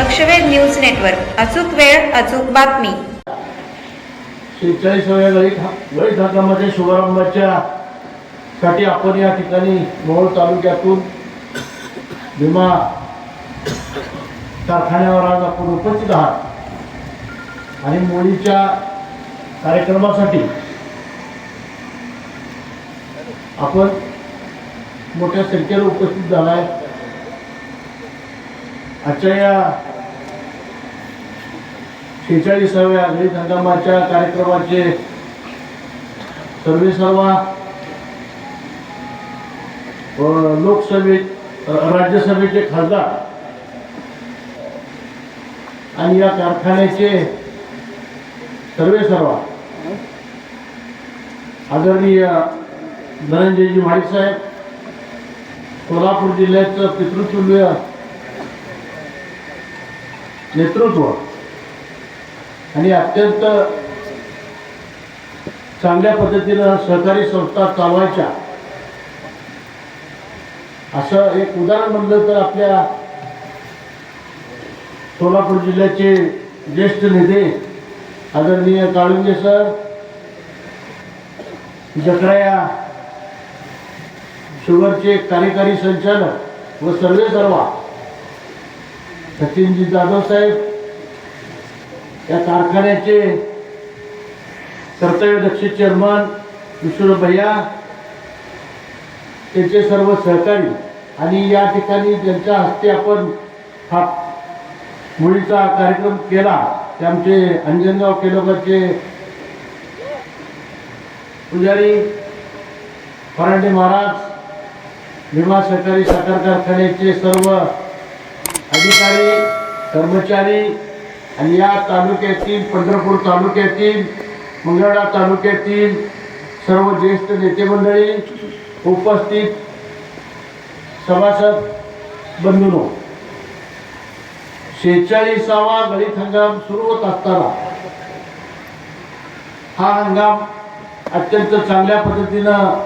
लक्षवेध news network. अचूक वेळ अचूक बातमी. शेहेचाळीसाव्या गळीत गळीत हातामध्ये शुभारंभाच्या साठी आपण या ठिकाणी मोहोळ तालुक्यातून विमा कारखान्यावर आज आपण उपस्थित आहात. आणि मुलीच्या कार्यक्रमासाठी आपण मोठ्या संख्येने उपस्थित झाला आहे आजच्या या शेहेचाळीसाव्या गणित हंगामाच्या कार्यक्रमाचे सर्वे सर्वा व राज्यसभेचे खासदार आणि या कारखान्याचे सर्वे सर्वा आदरणीय धनंजयजी महाडिक साहेब सोलापूर जिल्ह्याचं पितृतुल्य नेतृत्व. आणि अत्यंत चांगल्या पद्धतीनं सहकारी संस्था चालवायच्या. असं एक उदाहरण म्हणलं तर आपल्या सोलापूर जिल्ह्याचे ज्येष्ठ नेते आदरणीय काळुंगे सर जकराया शुगरचे कार्यकारी संचालक व सर्वे सर्वा सचिनजी जाधव साहेब या कारखान्याचे कर्तव्यदक्ष चेअरमन विष्णू भैया त्यांचे सर्व सहकारी आणि या ठिकाणी ज्यांच्या हस्ते आपण हा मुलीचा कार्यक्रम केला ते आमचे अंजनगाव केलोकरचे पुजारी फरांडे महाराज भीमा सहकारी साखर कारखान्याचे सर्व अधिकारी कर्मचारी आणि या तालुक्यातील पंढरपूर तालुक्यातील मंगळा तालुक्यातील सर्व ज्येष्ठ नेते मंडळी उपस्थित सभासद बंधूनो शेहेचाळीसावा गळीत हंगाम सुरू होत असताना हा हंगाम अत्यंत चांगल्या पद्धतीनं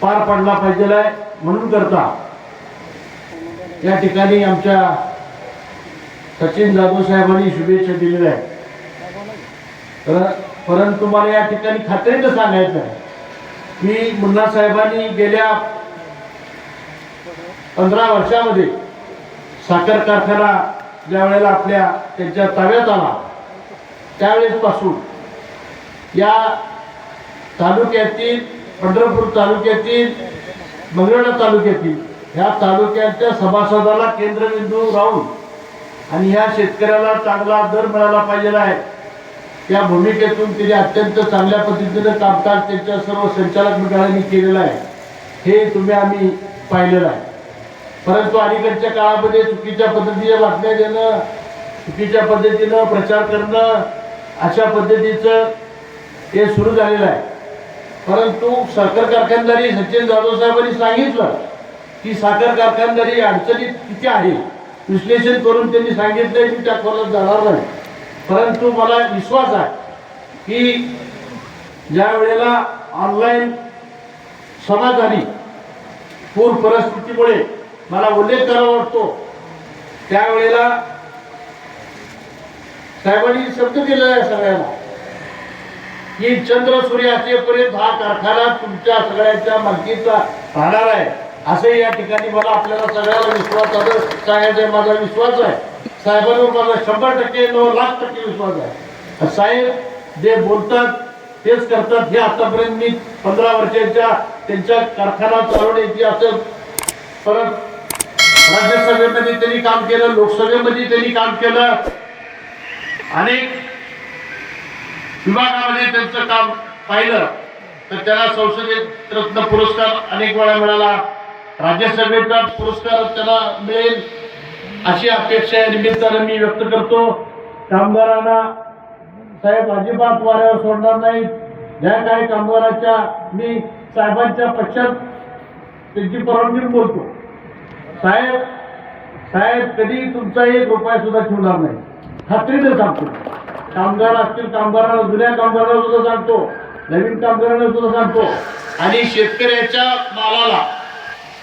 पार पडला पाहिजे आहे म्हणून करता या ठिकाणी आमच्या सचिन जाधव साहेबांनी शुभेच्छा दिलेल्या आहेत. तर परंतु मला या ठिकाणी खात्रीनं सांगायचं आहे की मुन्ना साहेबांनी गेल्या पंधरा वर्षामध्ये साखर कारखाना ज्या वेळेला आपल्या त्यांच्या ताब्यात आला त्यावेळेसपासून या तालुक्यातील पंढरपूर तालुक्यातील मंगळवेढा तालुक्यातील ह्या तालुक्याच्या सभासदाला केंद्रबिंदू राहून आणि ह्या शेतकऱ्याला चांगला दर मिळाला पाहिजे आहे. त्या भूमिकेतून तिने अत्यंत चांगल्या पद्धतीनं कामकाज त्यांच्या सर्व संचालक मंडळांनी केलेलं आहे. हे तुम्ही आम्ही पाहिलेलं आहे. परंतु अलीकडच्या काळामध्ये चुकीच्या पद्धतीच्या बातम्या देणं चुकीच्या पद्धतीनं प्रचार करणं अशा पद्धतीचं हे सुरू झालेलं आहे. परंतु साखर कारखानदारी सचिन जाधव साहेबांनी सांगितलं की साखर कारखानदारी अडचणीत किती आहे? विश्लेषण करून त्यांनी सांगितलं मी त्या खोलात जाणार नाही. परंतु मला विश्वास आहे की ज्या वेळेला ऑनलाईन सभा झाली पूर परिस्थितीमुळे मला उल्लेख करावा वाटतो त्यावेळेला साहेबांनी शब्द दिलेला आहे सगळ्यांना की चंद्र सूर्य असेपर्यंत हा कारखाना तुमच्या सगळ्यांच्या मालकीचा राहणार आहे. असे या ठिकाणी मला आपल्याला सगळ्याला विश्वास आहे. साहेब माझा विश्वास आहे. साहेबांवर माझा शंभर टक्के नऊ लाख टक्के विश्वास आहे. साहेब जे बोलतात तेच करतात. हे आतापर्यंत मी पंधरा वर्षाच्या त्यांच्या कारखाना चालवण्याची असं परत राज्यसभेमध्ये त्यांनी काम केलं लोकसभेमध्ये त्यांनी काम केलं. अनेक विभागामध्ये त्यांचं काम पाहिलं. तर त्याला संसदेत रत्न पुरस्कार अनेक वेळा मिळाला. राज्यसभेचा पुरस्कार त्याला मिळेल अशी अपेक्षा या निमित्तानं मी व्यक्त करतो. कामगारांना साहेब अजिबात वाऱ्यावर सोडणार नाहीत ज्या काही कामगाराच्या मी साहेबांच्या पक्षात त्यांची परवानगी बोलतो. साहेब साहेब कधी तुमचा एक रुपया सुद्धा ठेवणार नाही. खात्रीने सांगतो. कामगार असतील कामगारांना जुन्या कामगारांना सुद्धा सांगतो. नवीन कामगारांना सुद्धा सांगतो. आणि शेतकऱ्याच्या मालाला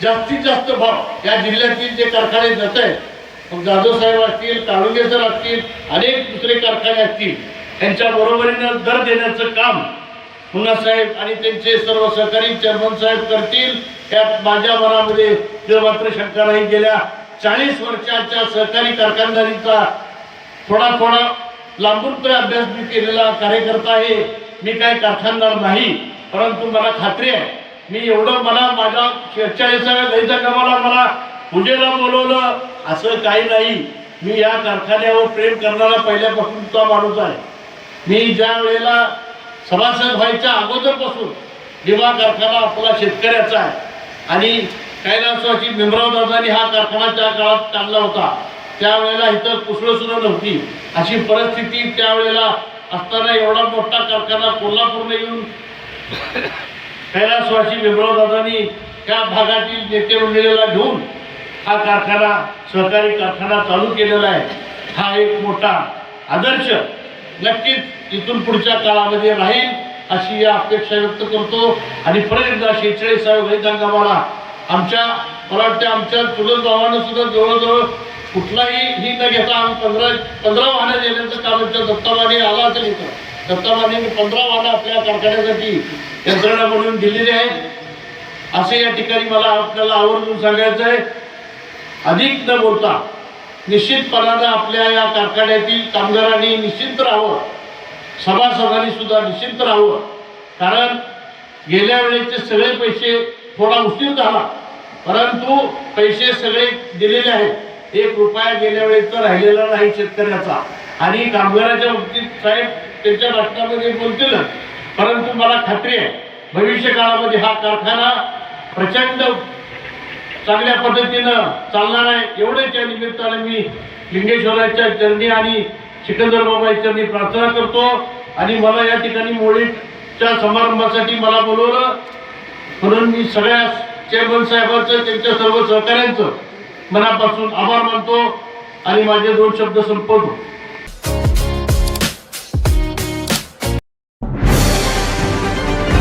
जास्तीत जास्त भाव या जिल्ह्यातील जे कारखाने जात आहेत मग जाधव साहेब असतील काळुंगे सर असतील अनेक दुसरे कारखाने असतील यांच्या बरोबरीनं दर देण्याचं काम मुन्ना साहेब आणि त्यांचे सर्व सहकारी चेअरमन साहेब करतील. यात माझ्या मनामध्ये ते मात्र शंका नाही. गेल्या चाळीस वर्षाच्या सहकारी कारखानदारीचा थोडा थोडा लांबून तो अभ्यास मी केलेला कार्यकर्ता आहे. मी काय कारखानदार नाही परंतु मला खात्री आहे. मी एवढं मला माझ्या शेहेचाळीसाव्या दहीच्या कामाला मला पूजेला बोलवलं. असं काही नाही. मी या कारखान्यावर प्रेम करणारा पहिल्यापासूनचा माणूस आहे. मी ज्या वेळेला सभासद व्हायच्या अगोदरपासून विमा कारखाना आपला शेतकऱ्याचा आहे आणि कैलासवाची भीमराव दादांनी हा कारखाना त्या काळात काढला होता त्यावेळेला इथं कुसळं सुद्धा नव्हती. अशी परिस्थिती त्यावेळेला असताना एवढा मोठा कारखाना कोल्हापूरने येऊन कैलासवासी भीमराव त्या भागातील नेते मंडळीला घेऊन हा कारखाना सहकारी कारखाना चालू केलेला आहे. हा एक मोठा आदर्श नक्कीच इथून पुढच्या काळामध्ये राहील अशी या अपेक्षा व्यक्त करतो. आणि परत एकदा शेहेचाळीसाव्या वैद्यांगामाला आमच्या मला वाटतं आमच्या चुलत गावानं सुद्धा जवळजवळ कुठलाही ही न घेता आम्ही पंधरा पंधरा वाहनं देण्याचं काम आमच्या दत्ताबाने आला असेल इथं. दत्ताबाने पंधरा वादा आपल्या कारखान्यासाठी यंत्रणा बनवून दिलेली आहेत. असे या ठिकाणी मला आपल्याला आवर्जून सांगायचं आहे. अधिक न बोलता निश्चितपणानं आपल्या या कारखान्यातील कामगारांनी निश्चिंत राहावं. सभासदांनी सुद्धा निश्चिंत राहावं. कारण गेल्या वेळेचे सगळे पैसे थोडा उशीर झाला. परंतु पैसे सगळे दिलेले आहेत. एक रुपया गेल्या वेळेचा राहिलेला नाही शेतकऱ्याचा. आणि कामगाराच्या बाबतीत साहेब त्यांच्या भाषणामध्ये बोलतील परंतु मला खात्री आहे भविष्य काळामध्ये हा कारखाना प्रचंड चांगल्या पद्धतीनं चालणार आहे. एवढेच या निमित्ताने मी लिंगेश्वराच्या चरणी आणि सिकंदर बाबाच्या चरणी प्रार्थना करतो. आणि मला या ठिकाणी मोळीच्या समारंभासाठी मला बोलवलं. म्हणून मी सगळ्या चेअरमन साहेबांचं त्यांच्या सर्व सहकाऱ्यांचं मनापासून आभार मानतो. आणि माझे दोन शब्द संपवतो.